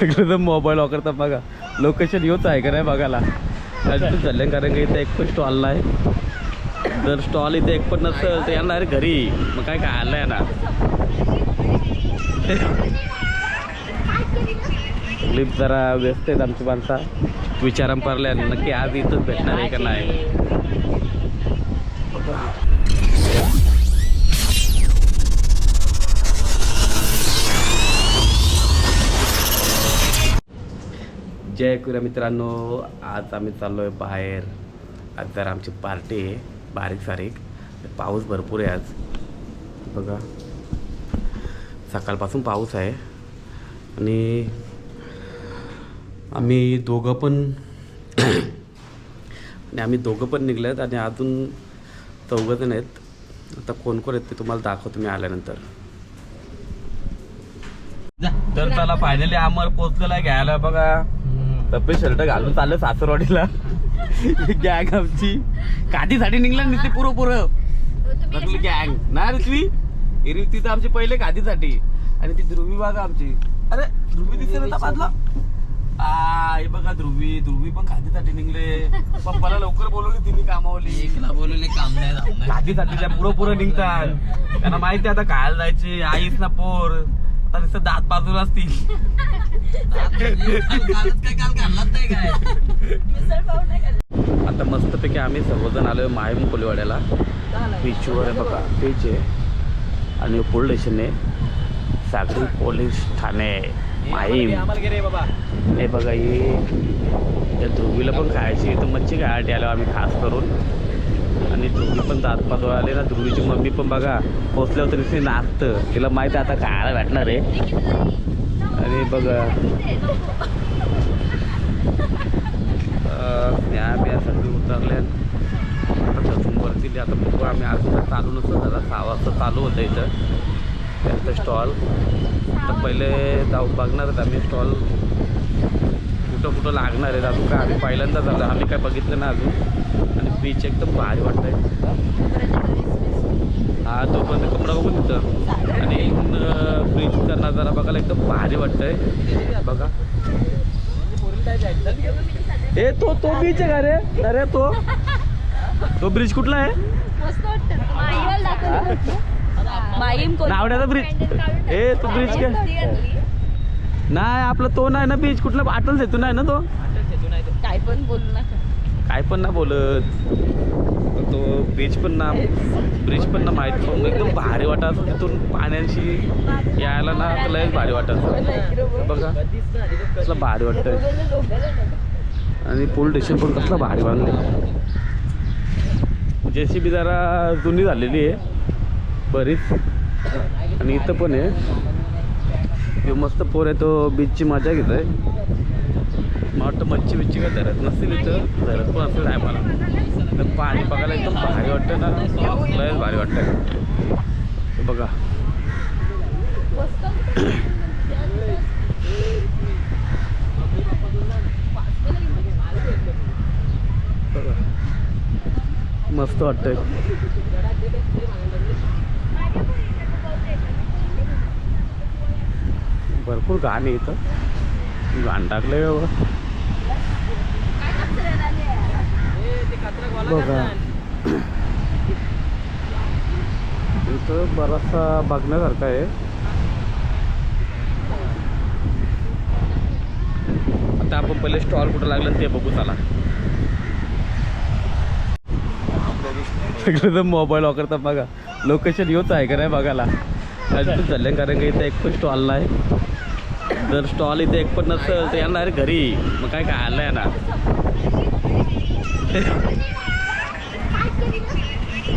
सगळं तर मोबाईल वापरतात बघा. लोकेशन योच आहे का नाही बघायला. अजून चाललं कारण का इथं एक पण स्टॉल नाही. जर स्टॉल इथे एक पण नसेल तर येणार घरी. मग काय काय आलं आहे ना लिफ्ट जरा व्यस्त आहेत आमची माणसा. विचाराम पारल्या नक्की आज इथंच भेटणार आहे का नाही? जय कुऱ्या मित्रांनो. आज आम्ही चाललो आहे बाहेर. आज जर आमची पार्टी आहे बारीक सारीक. पाऊस भरपूर आहे आज. बघा. सकाळपासून पाऊस आहे. आणि आम्ही दोघं पण आणि आम्ही दोघं पण निघले आहेत आणि अजून चौघं जण आहेत. आता कोण कोण आहेत ते तुम्हाला दाखवतो मी आल्यानंतर. तर त्याला फायनली आमर पोचलेला घ्यायला बघा. तब्बे शर्ट घालून चाललं सासरवाडीला. गॅग आमची. काठीसाठी निघलं नुसते पुरं पुरं गॅंग. ना ऋत्वी ही ऋत्वी तर आमची पहिले काठीसाठी आणि ती ध्रुवी बघा आमची. अरे ध्रुवी दिसते ना बाजला. आ हे बघा ध्रुवी. ध्रुवी पण खादीसाठी निघले. पप्पाला लवकर बोलवली तिने कामावली. एकला बोलवले काम नाही खादीसाठी त्या निघतात. त्यांना माहिती आता खायला जायचे. आईस ना पोर. आता नुसतं दात बाजूला असतील आता मस्तपैकी आम्ही सर्वजण आलोय माहीम कोलीवाड्याला. बीचवर आहे बघा बीच आहे. आणि पोलीस स्टेशन आहे सागरी पोलीस ठाणे माहीम. हे बघा हे त्या ध्रुवीला पण खायची तर मच्छी खायसाठी आलो आम्ही खास करून. आणि ध्रुवी पण दात पाजवा आले ना ध्रुवीची मम्मी पण बघा पोचल्यावर तरी ते नाचतं. तिला माहिती आहे आता खायला भेटणार आहे. आणि बघा. न्या बिया सगळी उतरल्या. आता बसून वरती आता बघू आम्ही अजून चालू नसतो जरा सहा वाजता चालू होतं इथं. त्यांचं स्टॉल तर पहिले जाऊ बघणार आहेत आम्ही स्टॉल कुठं कुठं लागणार आहेत अजून काय आम्ही पहिल्यांदा झालं आम्ही काय बघितलं ना अजून. आणि बीच एकदम भारी वाटतंय. हा तोपर्यंत कपडा बघून तिथं. आणि ब्रिजचा नजारा बघायला एकदम भारी वाटतंय. बघा. ए तो तो बीच आहे का रे? अरे तो. तो ब्रिज कुठला आहे? नावड्याचा ब्रिज ए तो ब्रिज काय नाही आपला तो नाही ना बीच कुठला? अटल सेतू नाही ना तो? काय पण बोलू नका. काय पण ना बोलत. तो बीच पण ना ब्रिज पण ना माहीत पण एकदम भारी वाटत. तिथून पाण्याशी यायला ना तर लयच भारी वाटत. बघा कसलं भारी वाटतं आणि पोलीस स्टेशन पण कसलं भारी बांधलं जे सी बी जरा जुनी झालेली आहे. बरीच. आणि इथं पण आहे. मस्त पोर आहे तो बीचची मजा घेत आहे मला वाटतं मच्छी बिच्छी काय धरत नसतील इथं? धरत पण असेल टायमाला तर पाणी बघायला एकदम भारी वाटतं ना. लयच भारी वाटतं बघा. मस्त वाटतंय. भरपूर घाण आहे इथं. घाण टाकलंय बघा. इथं बराचसा बघण्यासारखा आहे. आता आपण पहिले स्टॉल कुठं लागलं ते बघू चला. सगळं तर मोबाईल वापरतात बघा. लोकेशन योच आहे का नाही बघायला. अजून चाललं कारण का इथं एक पण स्टॉल नाही. जर स्टॉल इथे एक पण नसेल तर येणार घरी. मग काय काय आलं आहे ना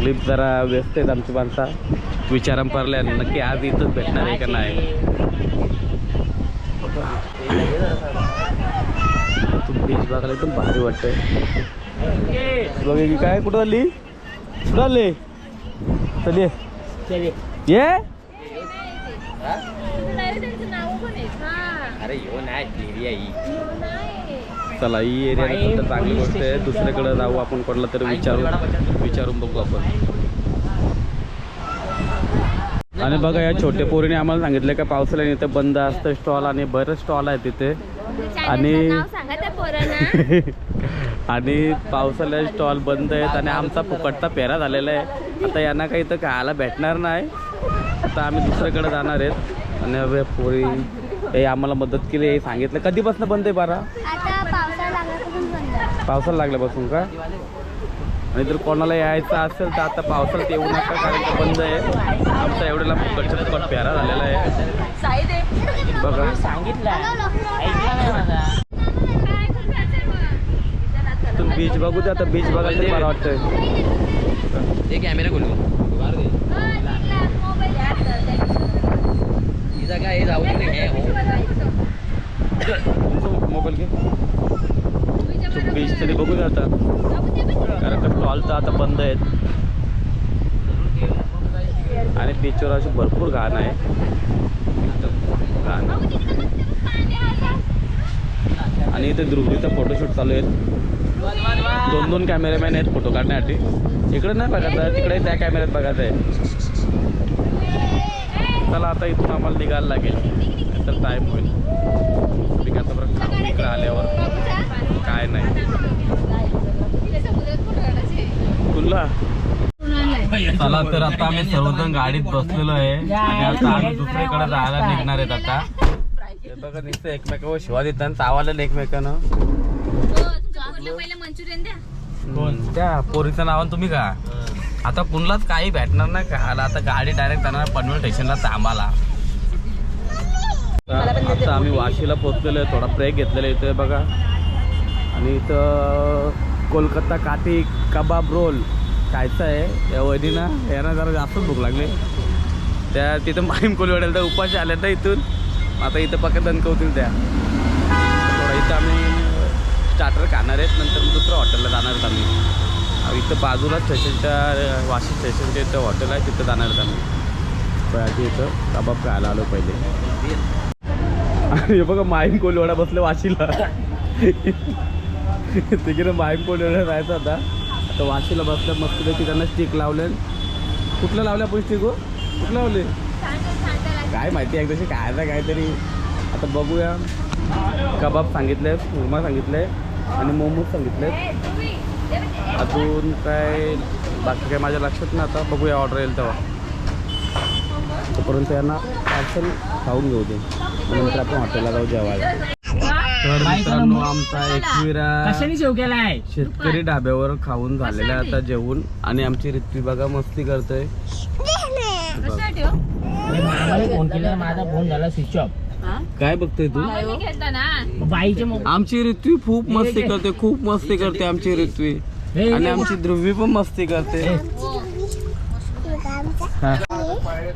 लिफ्ट जरा व्यस्त आहेत आमची माणसा. विचाराम पारल्या नक्की आज इथंच भेटणार आहे का नाही? बीच बघायला एकदम भारी वाटतंय. बघा की काय कुठं आली कुठं आली चल ये. हा. अरे येऊ नाही. चला ही एरिया तर चांगली गोष्ट आहे. दुसरीकडे जाऊ आपण कोणाला तरी विचारू विचारून बघू आपण. आणि बघा या छोट्या पोरीने आम्हाला सांगितलं का पावसाळ्याने इथे बंद असतं स्टॉल आणि बरेच स्टॉल आहे तिथे आणि आणि पावसाळ्यात स्टॉल बंद आहेत आणि आमचा फुकटचा पेरा झालेला आहे. आता यांना काही तर खायला भेटणार नाही. आता आम्ही दुसरीकडे जाणार आहेत. आणि हवे पोरी हे आम्हाला मदत केली हे सांगितलं. कधीपासून बंद आहे बारा आता पावसाळा लागल्यापासून बंद आहे. पावसाला लागल्यापासून का? आणि जर कोणाला यायचं असेल तर आता पावसाळ्यात येऊ नका कारण की बंद आहे. आमचा एवढ्याला फुकटच्या फुकट प्यारा झालेला आहे. बघा. तुम्ही बीच बघू दे आता बीच बघायला मला वाटतंय. हे कॅमेरा खोलू काय हे जाऊ हे मोबाईल घे. तो बीच तरी बघू आता. कारण का स्टॉल तर आता बंद आहेत. आणि बीचवर अशी भरपूर घाण आहे. घाण. आणि इथे ध्रुवीचा फोटोशूट चालू आहेत दोन दोन कॅमेरामॅन आहेत फोटो काढण्यासाठी. इकडे नाही बघायचं आहे, तिकडे त्या कॅमेऱ्यात बघायचं आहे. चला आता इथून आम्हाला निघायला लागेल. तर टाईम होईल. आता बरं खाऊ इकडे आल्यावर काय नाही. तुला? चला तर आता आम्ही सर्वजण गाडीत बसलेलो आहे. आणि आता आम्ही दुसरीकडे जायला निघणार आहेत आता. हे बघा नुसतं एकमेकावर शिवा देतात चावालेलं एकमेकानं. पहिले मंचुरियन द्या हम्म, त्या पोरीचं नाव आणि तुम्ही का? आता कुणालाच काही भेटणार नाही का? आला आता गाडी डायरेक्ट जाणार पनवेल स्टेशनला थांबाला आता आम्ही वाशीला पोहोचलेलो आहे थोडा ब्रेक घेतलेला आहे इथे बघा. आणि इथं कोलकाता काठी कबाब रोल खायचं आहे. या वडीना यांना जरा जास्तच भूक लागली. त्या तिथं माहीम कोलवाड्याला तर उपाशी आल्या तर इथून. आता इथं पक्का दणकवतील त्या. थोडा इथं आम्ही स्टार्टर खाणार आहेत नंतर दुसऱ्या हॉटेलला जाणार आहेत आम्ही. इथं बाजूला स्टेशनच्या वाशी स्टेशनच्या इथं हॉटेल आहे तिथं जाणार आहेत आम्ही. पयाची इथं कबाब खायला आलो पहिले. आणि हे बघा माहीम कोलवाडा बसलं वाशीला. तिकडे माहीम कोलवाडा राहायचं आता. आता वाशीला बसलं मस्त पैकी त्यांना स्टिक लावले. कुठलं लावलं आपण स्टिक हो? कुठलं लावले? काय माहिती आहे तशी काय ना काहीतरी. आता बघूया. कबाब सांगितले कुर्मा सांगितले आणि मोमोज सांगितले. अजून काय बाकी काय माझ्या लक्षात नाही आता. बघूया ऑर्डर येईल तेव्हा. तोपर्यंत यांना पार्सल खाऊन घेऊ दे. नंतर आपण हॉटेलला जाऊ जेवायला. तर मित्रांनो आमचा एकविरा कशाने शेव केलाय? शेतकरी ढाब्यावर खाऊन झालेला आहे आता जेवून. आणि आमची रित्वी बघा मस्ती करतोय. मामाने फोन केला माझा फोन झाला स्विच ऑफ. काय बघतोय तू? बाईचे आमची रित्वी खूप मस्ती करते खूप मस्ती करते आमची रित्वी. आणि आमची ध्रुवी पण मस्ती करते. हा.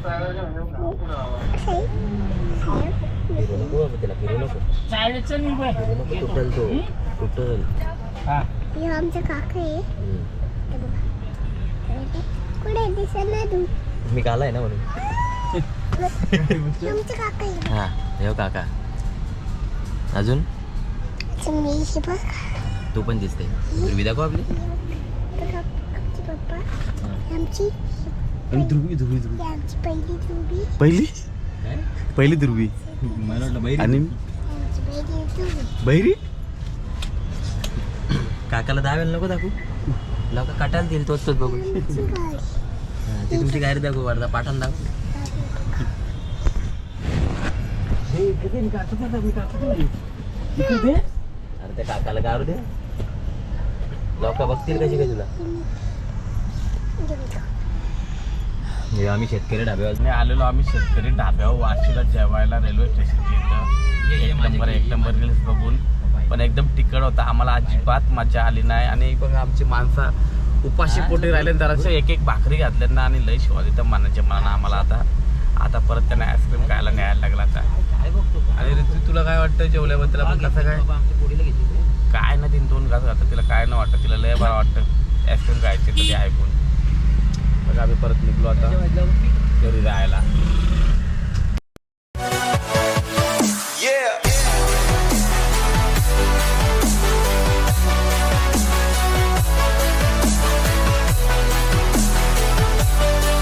चालेल मी तो हे काका आहे कुठे दिसत नाही तू मी काला आहे ना म्हणून आमचे काका आहे हा हे काका अजून तू पण दिसते ध्रुवी को आपली आमची आणि ध्रुवी ध्रुवी ध्रुवी. पहिली पहिली? पहिली ध्रुवी. मला वाटलं आणि पहिली बहिरी? काकाला दावेल नको दाखवू. लोक काटायला देईल तोच तोच बघू हा, ती तुमची गाडी दाखवू वाटतं पाठान दाखवू. अरे त्या काकाला गारू दे. लोक बघतील कशी काय तुला. हे आम्ही शेतकरी ढाब्यावर आणि आलेलो आम्ही शेतकरी ढाब्यावर वाशीला जेवायला रेल्वे स्टेशनच्या इथं. एक नंबर एक नंबर रील्स बघून. पण एकदम तिकड होता. आम्हाला अजिबात मजा आली नाही. आणि बघा आमची माणसं उपाशी पोटी राहिले जराशे एक एक भाकरी घातल्या ना आणि लय शिवाजी तर मनाच्या मनानं आम्हाला आता आता परत त्यांना आईस्क्रीम खायला न्यायला लागला आता. काय बघतो आणि ऋतू तुला काय वाटतं जेवल्याबद्दल? आपण कसं काय? आमच्या पोडीला घेतली काय ना तीन दोन घास घालतात तिला काय नाही वाटतं तिला लय बरं वाटतं. आईस्क्रीम खायची तर ऐकून आम्ही परत निघलो आता घरी जायला